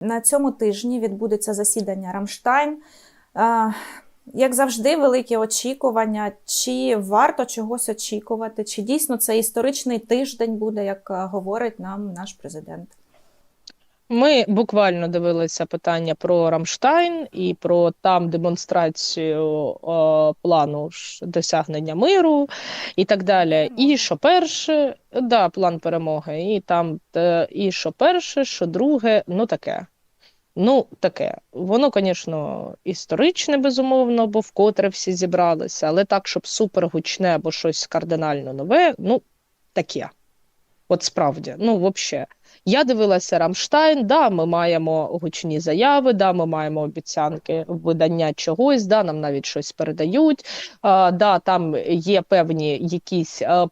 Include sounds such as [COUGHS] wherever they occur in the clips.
На цьому тижні відбудеться засідання Рамштайн. Як завжди, великі очікування. Чи варто чогось очікувати? Чи дійсно це історичний тиждень буде, як е, говорить нам наш президент? Ми буквально дивилися питання про Рамштайн і про там демонстрацію е, плану досягнення миру і так далі. І що перше, да, план перемоги, і там е, і що перше, що друге, ну таке. Ну, таке. Воно, звісно, історичне, безумовно, бо вкотре всі зібралися, але так, щоб супер гучне або щось кардинально нове, ну, таке. От справді, ну, взагалі. Я дивилася Рамштайн, да, ми маємо гучні заяви, да, ми маємо обіцянки видання чогось, да, нам навіть щось передають. А, да, там є певні якісь а,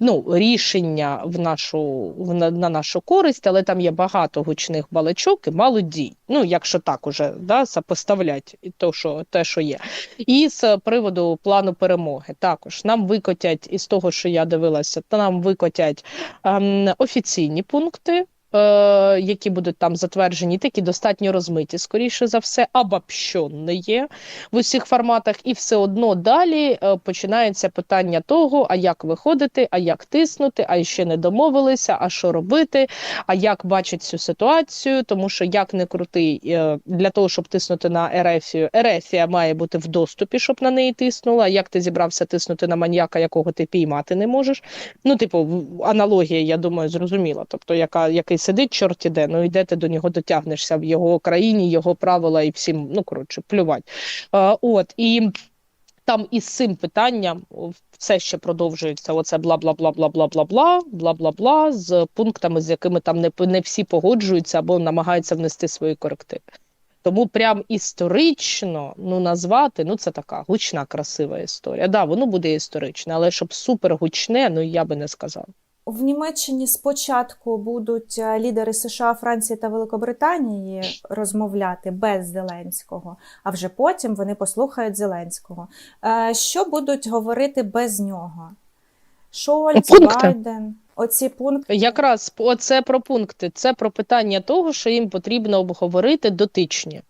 ну, рішення в нашу, в, на, на нашу користь, але там є багато гучних балачок і мало дій. Ну, якщо так уже да, сопоставлять то, що, те, що є. І з приводу плану перемоги також нам викотять із того, що я дивилася, то нам викотять ем, офіційні пункти. Е, Які будуть там затверджені, такі достатньо розмиті, скоріше за все, обобщені є в усіх форматах, і все одно далі е, починається питання того, а як виходити, а як тиснути, а ще не домовилися, а що робити, а як бачить цю ситуацію, тому що як не крутий е, для того, щоб тиснути на Ерефію, Ерефія має бути в доступі, щоб на неї тиснула. Як ти зібрався тиснути на маньяка, якого ти піймати не можеш? Ну, типу, аналогія, я думаю, зрозуміла. Тобто, яка який сидить, чорт іде, ну і де ти до нього дотягнешся в його країні, його правила і всім, ну коротше, плювать. Е, от і. Там із цим питанням все ще продовжується. Оце бла бла бла бла бла бла бла бла бла бла з пунктами, з якими там не, не всі погоджуються або намагаються внести свої корективи. Тому прям історично ну назвати, ну це така гучна, красива історія. Да, воно буде історичне, але щоб супер гучне, ну я би не сказала. В Німеччині спочатку будуть е, лідери США, Франції та Великобританії розмовляти без Зеленського, а вже потім вони послухають Зеленського. Е, Що будуть говорити без нього? Шольц, Пункти. Байден. Оці пункти. Якраз це про пункти, це про питання того, що їм потрібно обговорити дотичні,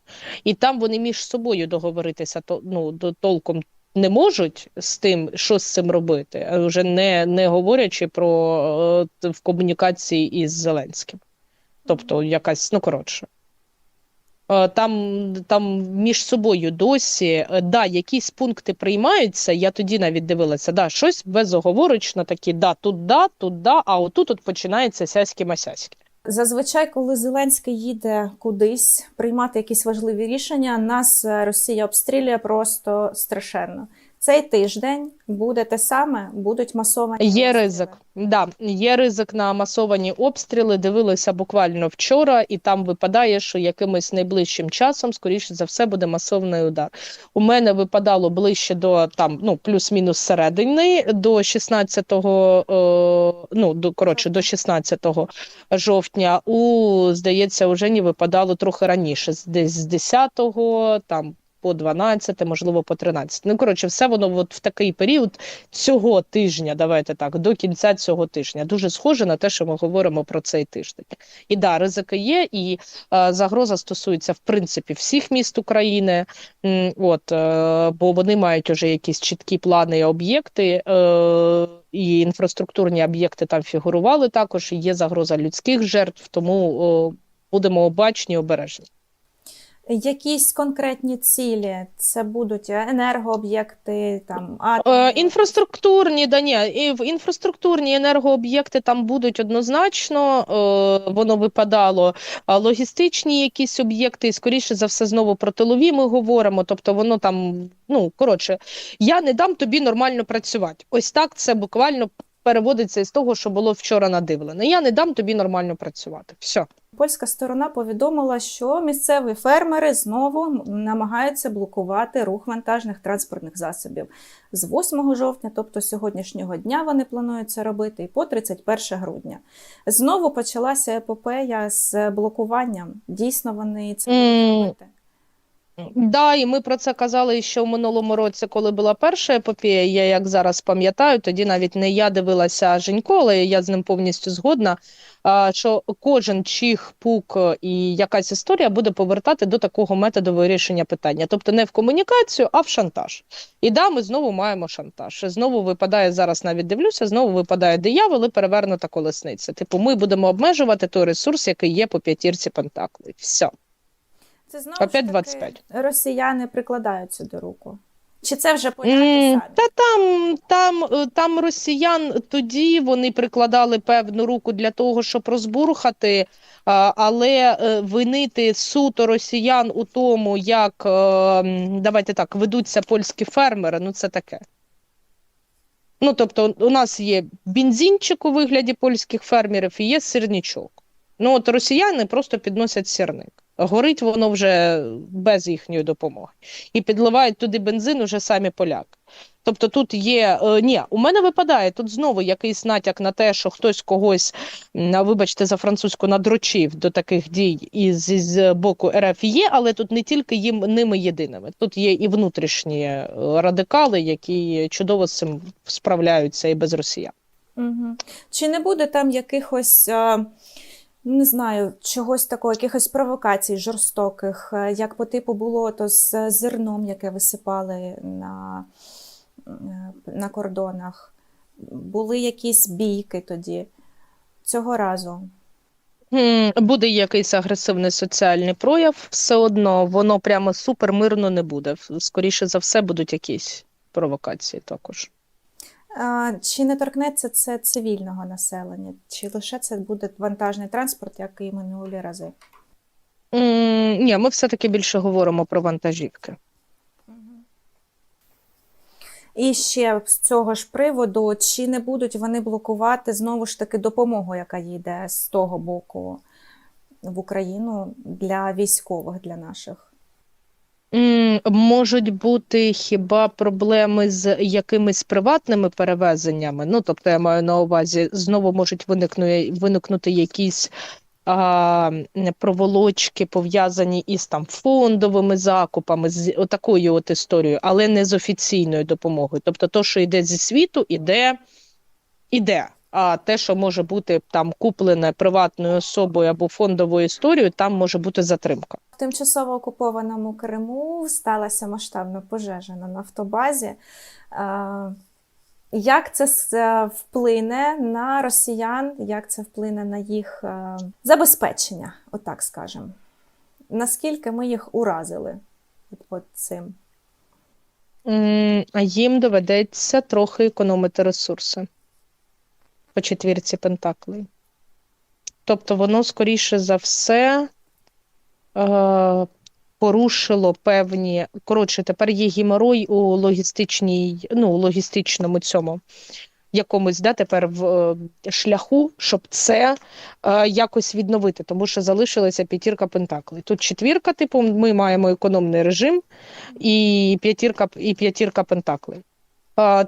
і там вони між собою договоритися то ну до толком не можуть з тим, що з цим робити, вже не, не говорячи про е, в комунікації із Зеленським. Тобто, якась, ну коротше. Е, Там, там між собою досі, е, да, якісь пункти приймаються. Я тоді навіть дивилася, да, щось безоговорочно такі, да, тут да, тут да, а отут от починається сяськи-масяськи. Зазвичай, коли Зеленський їде кудись приймати якісь важливі рішення, нас е, Росія обстрілює просто страшенно. Цей тиждень буде те саме, будуть масовані Є обстріли. ризик. Да, є ризик на масовані обстріли. Дивилися буквально вчора, і там випадає, що якимось найближчим часом, скоріше за все, буде масовний удар. У мене випадало ближче до там, ну плюс-мінус середини, до 16-го, е, ну до коротше, до 16 жовтня. У здається, у Жені випадало трохи раніше, десь з 10-го, там. По 12, можливо, по 13. Ну, коротше, все воно от в такий період цього тижня, давайте так, до кінця цього тижня. Дуже схоже на те, що ми говоримо про цей тиждень. І да, ризики є, і е, загроза стосується в принципі всіх міст України. От, е, бо вони мають уже якісь чіткі плани і об'єкти, е, і інфраструктурні об'єкти там фігурували також. Є загроза людських жертв, тому о, будемо обачні, обережні. Якісь конкретні цілі це будуть енергооб'єкти, там Е, атомні. інфраструктурні, да ні, і в інфраструктурні енергооб'єкти там будуть однозначно, е, воно випадало. А логістичні якісь об'єкти, і скоріше за все, знову про тилові ми говоримо. Тобто воно там, ну коротше, я не дам тобі нормально працювати. Ось так це буквально переводиться із того, що було вчора надивлено. Я не дам тобі нормально працювати. Все. Польська сторона повідомила, що місцеві фермери знову намагаються блокувати рух вантажних транспортних засобів з 8 жовтня, тобто сьогоднішнього дня, вони планують це робити, і по 31 грудня. Знову почалася епопея з блокуванням. Дійсно, вони це mm. робити. Да, і ми про це казали ще в минулому році, коли була перша епопея. Я як зараз пам'ятаю, тоді навіть не я дивилася Женько, але я з ним повністю згодна. Що кожен чих, пук і якась історія буде повертати до такого методу вирішення питання, тобто не в комунікацію, а в шантаж. І да, ми знову маємо шантаж. Знову випадає зараз, навіть дивлюся, знову випадає диявол і перевернута колесниця. Типу, ми будемо обмежувати той ресурс, який є по п'ятірці Пентаклей. Все. Це знову Опять ж таки 25. росіяни прикладаються до руку. Чи це вже поняття самі? Та там, там, е, там росіян тоді вони прикладали певну руку для того, щоб розбурхати, але е, винити суто росіян у тому, як е, давайте так, ведуться польські фермери, ну це таке. Ну, тобто, у нас є бензинчик у вигляді польських фермерів і є сирничок. Ну, от росіяни просто підносять сірник. Горить воно вже без їхньої допомоги. І підливають туди бензин уже самі поляки. Тобто тут є. Е, ні, у мене випадає тут знову якийсь натяк на те, що хтось когось, вибачте, за французьку надрочив до таких дій із, із боку РФ є, але тут не тільки їм ними єдиними. Тут є і внутрішні е, радикали, які чудово з цим справляються і без росіян. Угу. Чи не буде там якихось, не знаю, чогось такого, якихось провокацій жорстоких, е, як по типу було то з зерном, яке висипали на, е, на кордонах? Були якісь бійки тоді цього разу? Буде якийсь агресивний соціальний прояв, все одно воно прямо супер мирно не буде. Скоріше за все, будуть якісь провокації також. Чи не торкнеться це цивільного населення? Чи лише це буде вантажний транспорт, як і минулі рази? М, Ні, ми все-таки більше говоримо про вантажівки. І ще з цього ж приводу, чи не будуть вони блокувати знову ж таки допомогу, яка йде з того боку в Україну для військових, для наших? Можуть бути хіба проблеми з якимись приватними перевезеннями? Ну, тобто, я маю на увазі, знову можуть виникнути, виникнути якісь а, проволочки, пов'язані із там фондовими закупами, з отакою от історією, але не з офіційною допомогою. Тобто, то, що йде зі світу, іде, іде. А те, що може бути там куплене приватною особою або фондовою історією, там може бути затримка. Тимчасово окупованому Криму сталася масштабна пожежа на нафтобазі. Е, Як це вплине на росіян, як це вплине на їх е, забезпечення, отак скажемо? Наскільки ми їх уразили от, цим? А їм доведеться трохи економити ресурси по четвірці Пентаклей. Тобто воно, скоріше за все, е, порушило певні. Коротше, тепер є геморой у логістичній, ну, логістичному цьому якомусь, да, тепер в е, шляху, щоб це е, якось відновити, тому що залишилася п'ятірка Пентаклей. Тут четвірка, типу, ми маємо економний режим, і п'ятірка, і п'ятірка Пентаклей.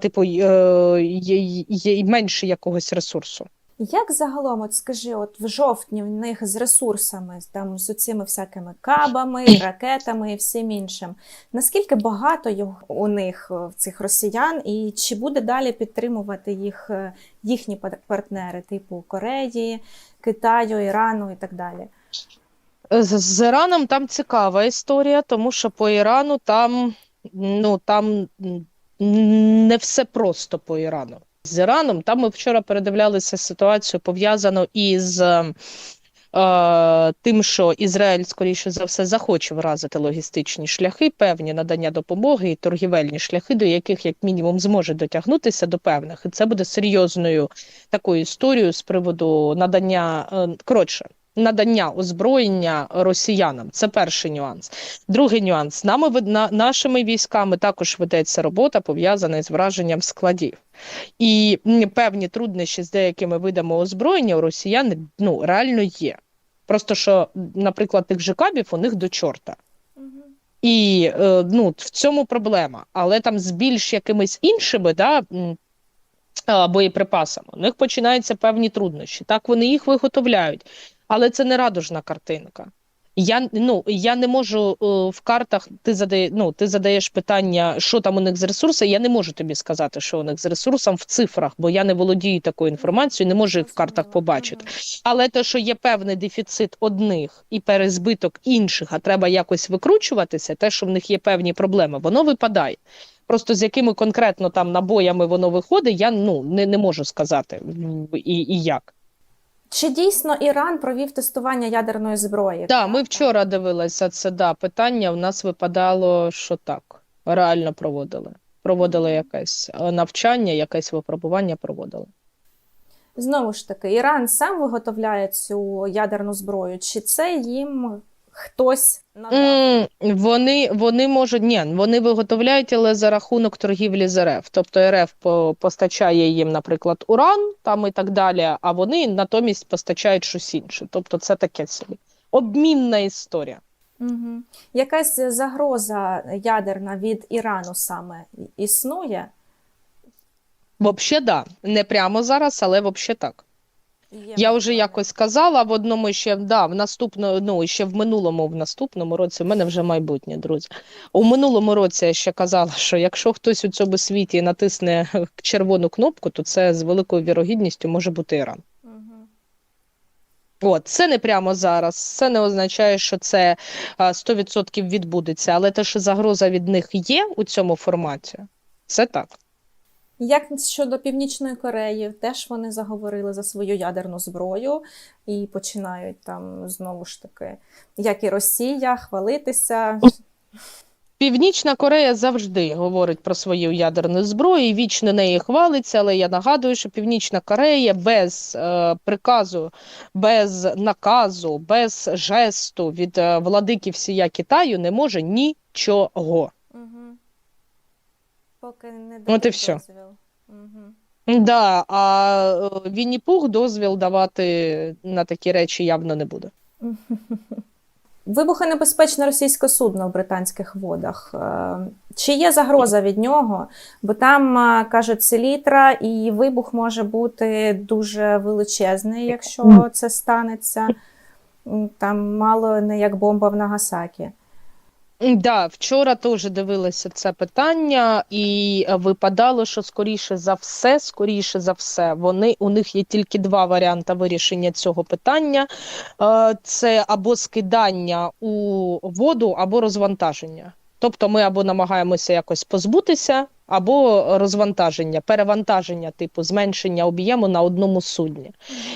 Типу, е, є, є менше якогось ресурсу. Як загалом, от скажи, от в жовтні в них з ресурсами, там з цими всякими кабами, ракетами і всім іншим, наскільки багато його у них е, в цих росіян, і чи буде далі підтримувати їх е, їхні партнери, типу Кореї, Китаю, Ірану і так далі? З, з Іраном там цікава історія, тому що по Ірану там, ну, там не все просто по Ірану. З Іраном там ми вчора передивлялися ситуацію пов'язану із е, тим, що Ізраїль, скоріше за все, захоче вразити логістичні шляхи, певні надання допомоги і торгівельні шляхи, до яких, як мінімум, зможе дотягнутися до певних. І це буде серйозною такою історією з приводу надання е, коротше. Надання озброєння росіянам це перший нюанс. Другий нюанс: нами на, нашими військами також ведеться робота пов'язана з враженням складів. І певні труднощі з деякими видами озброєння у росіян ну, реально є. Просто що, наприклад, тих же кабів у них до чорта. І е, ну, в цьому проблема. Але там з більш якимись іншими да, боєприпасами у них починаються певні труднощі. Так, вони їх виготовляють, але це не радужна картинка. Я ну я не можу е, в картах. Ти задає, ну, ти задаєш питання, що там у них з ресурсом. Я не можу тобі сказати, що у них з ресурсом в цифрах, бо я не володію такою інформацією, не можу їх в картах побачити. Але те, що є певний дефіцит одних і перезбиток інших, а треба якось викручуватися, те, що в них є певні проблеми, воно випадає. Просто з якими конкретно там набоями воно виходить, я ну не, не можу сказати і, і як. Чи дійсно Іран провів тестування ядерної зброї? Так, ми вчора дивилися це да, питання. В нас випадало, що так, реально проводили. Проводили якесь е, навчання, якесь випробування проводили. Знову ж таки, Іран сам виготовляє цю ядерну зброю, чи це їм хтось надав? М, Вони, вони можуть, ні, вони виготовляють, але за рахунок торгівлі з РФ. Тобто РФ постачає їм, наприклад, уран там і так далі, а вони натомість постачають щось інше. Тобто це таке собі. Обмінна історія. Угу. Якась загроза ядерна від Ірану саме існує? Взагалі, да. Не прямо зараз, але взагалі так. Я вже якось казала в одному ще да, в наступному, ну ще в минулому, в наступному році. У мене вже майбутнє, друзі. У минулому році я ще казала, що якщо хтось у цьому світі натисне червону кнопку, то це з великою вірогідністю може бути Іран. От це не прямо зараз. Це не означає, що це 100% відбудеться, але те, що загроза від них є у цьому форматі, це так. Як щодо Північної Кореї, теж вони заговорили за свою ядерну зброю і починають там знову ж таки, як і Росія, хвалитися. Північна Корея завжди говорить про свою ядерну зброю і вічно неї хвалиться. Але я нагадую, що Північна Корея без е, приказу, без наказу, без жесту від е, владики всія Китаю не може нічого. Угу. Поки не От і всьо. дозвіл. Угу. Да, а е, Вінні Пух дозвіл давати на такі речі явно не буде. [LAUGHS] Вибухонебезпечне російське судно в британських водах. Е, Чи є загроза від нього? Бо там е, кажуть селітра, і вибух може бути дуже величезний, якщо це станеться. М, Там мало не як бомба в Нагасакі. Да, вчора теж дивилася це питання, і е, випадало, що скоріше за все, скоріше за все, вони у них є тільки два варіанти вирішення цього питання: Е, це або скидання у воду, або розвантаження. Тобто ми або намагаємося якось позбутися, або розвантаження, перевантаження, типу зменшення об'єму на одному судні.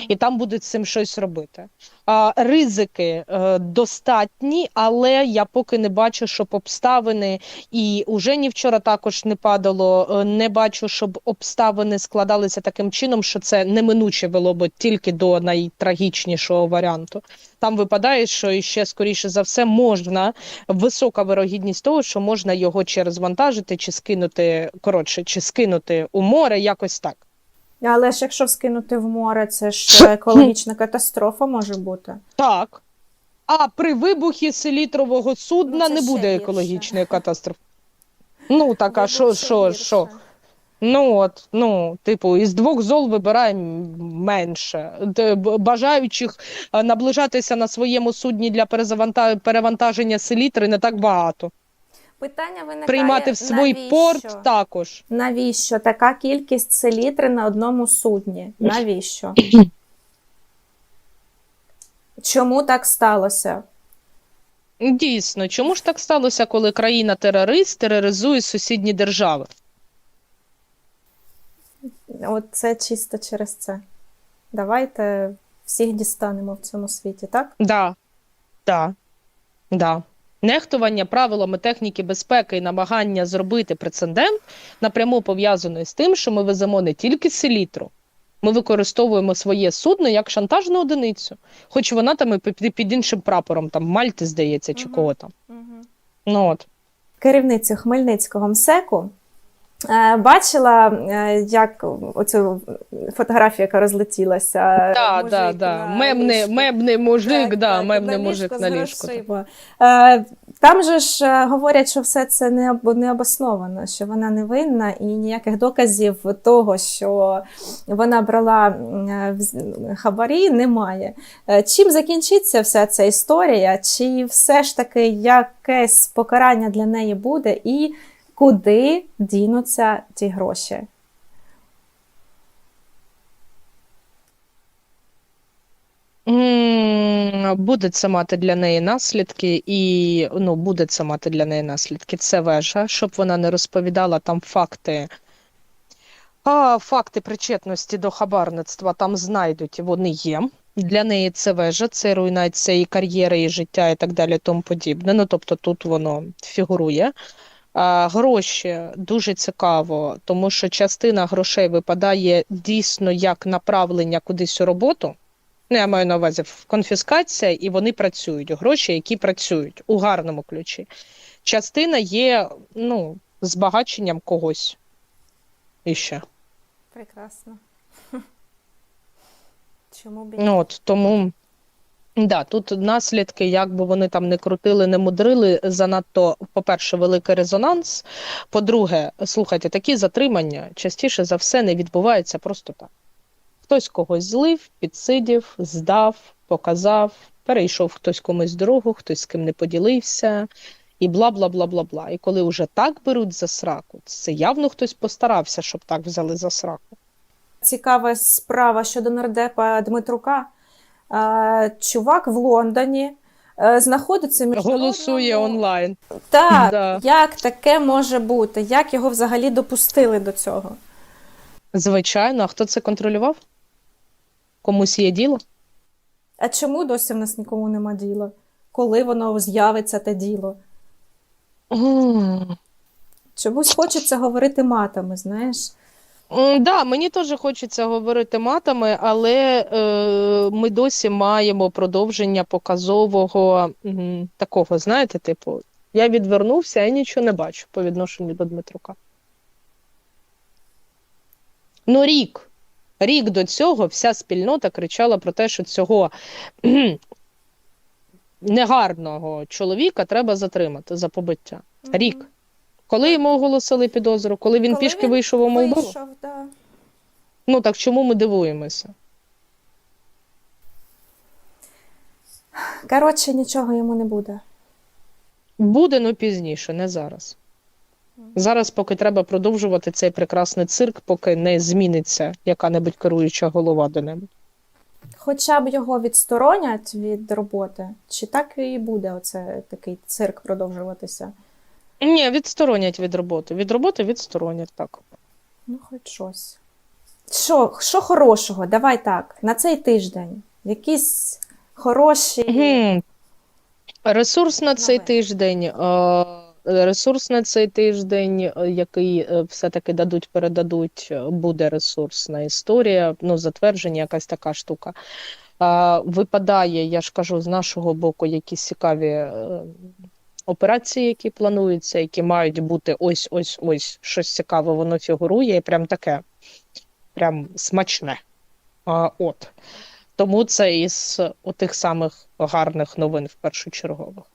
І там будуть з цим щось робити. А, ризики е, достатні, але я поки не бачу, щоб обставини, і уже ні вчора також не падало. е, Не бачу, щоб обставини складалися таким чином, що це неминуче вело б тільки до найтрагічнішого варіанту. Там випадає, що іще скоріше за все можна висока вирогідність того, що можна його чи розвантажити, чи скинути коротше, чи скинути у море, якось так. Але ж якщо скинути в море, це ж [COUGHS] екологічна катастрофа може бути. Так. А при вибухі селітрового судна Ну, не буде екологічної катастрофи. Ну, так, а що, що, що? Ну, от, ну, типу, із двох зол вибираємо менше. Бажаючих е, наближатися на своєму судні для перевантаження селітри не так багато. Питання виникає, Приймати в свій навіщо? порт також. Навіщо така кількість селітри на одному судні? Навіщо? Чому так сталося? Дійсно, чому ж так сталося, коли країна-терорист тероризує сусідні держави? От це чисто через це. Давайте всіх дістанемо в цьому світі, так? Да, да, да. Нехтування правилами техніки безпеки і намагання зробити прецедент напряму пов'язано з тим, що ми веземо не тільки селітру, ми використовуємо своє судно як шантажну одиницю, хоч вона там і під, іншим прапором, там Мальти, здається, чи Мгм. кого там. Угу. Ну от. Керівницю Хмельницького МСЕКу Бачила, е, як оцю фотографію, яка розлетілася. Да, мужик да, да. на Мемний, мемний мужик, Так, да, так, мемний на мужик на ліжку. так. Е, Там же ж е, говорять, що все це не, об- обосновано, що вона не винна, і ніяких доказів того, що вона брала е, хабарі, немає. Е, Чим закінчиться вся ця історія? Чи все ж таки якесь покарання для неї буде, і куди дінуться ті гроші? Буде це мати для неї наслідки, і ну, буде це мати для неї наслідки. Це вежа, щоб вона не розповідала там факти. А, факти причетності до хабарництва там знайдуть, вони є. Для неї це вежа, це руйнація і кар'єри, і життя, і так далі, тому подібне. Ну, тобто тут воно фігурує. Гроші дуже цікаво, тому що частина грошей випадає дійсно як направлення кудись у роботу. Ну, я маю на увазі конфіскація, і вони працюють. Гроші, які працюють у гарному ключі. Частина є ну, збагаченням когось іще. Прекрасно. [LAUGHS] Чому б і Ну, от, тому да, тут наслідки, як би вони там не крутили, не мудрили, занадто, по-перше, великий резонанс. По-друге, слухайте, такі затримання частіше за все не відбуваються просто так. Хтось когось злив, підсидів, здав, показав, перейшов хтось комусь дорогу, хтось з ким не поділився, і бла бла бла бла бла. І коли вже так беруть за сраку, це явно хтось постарався, щоб так взяли за сраку. Цікава справа щодо нардепа Дмитрука. Чувак в Лондоні е, знаходиться в міжнародному... Голосує онлайн. Так, Да. як таке може бути? Як його взагалі допустили до цього? Звичайно, а хто це контролював? Комусь є діло? А чому досі в нас нікому нема діла? Коли воно з'явиться те діло? М, Чомусь хочеться говорити матами, знаєш? М, Да, мені теж хочеться говорити матами, але е, ми досі маємо продовження показового м, такого, знаєте, типу, я відвернувся, я нічого не бачу по відношенню до Дмитрука. Ну, рік. Рік до цього вся спільнота кричала про те, що цього кхм, негарного чоловіка треба затримати за побиття. Рік. Коли йому оголосили підозру, коли він Коли пішки він вийшов у Молдову? Вийшов, да. Ну так чому ми дивуємося? Коротше, нічого йому не буде. Буде, ну пізніше, не зараз. Зараз, поки треба продовжувати цей прекрасний цирк, поки не зміниться яка-небудь керуюча голова де-небудь. Хоча б його відсторонять від роботи, чи так і буде оце такий цирк продовжуватися? Ні, відсторонять від роботи. Від роботи відсторонять так. Ну, хоч щось. Що, що хорошого? Давай так, на цей тиждень. Якісь хороші. Угу. Ресурс на цей Новини. тиждень. Ресурс на цей тиждень, який е, все-таки дадуть, передадуть, е, буде ресурсна історія, ну, затвердження, якась така штука. Випадає, я ж кажу, з нашого боку якісь цікаві е, операції, які плануються, які мають бути ось, ось, ось щось цікаве, воно фігурує, і прям таке, прям смачне. А, От. Тому це із отих самих гарних новин в першочергових.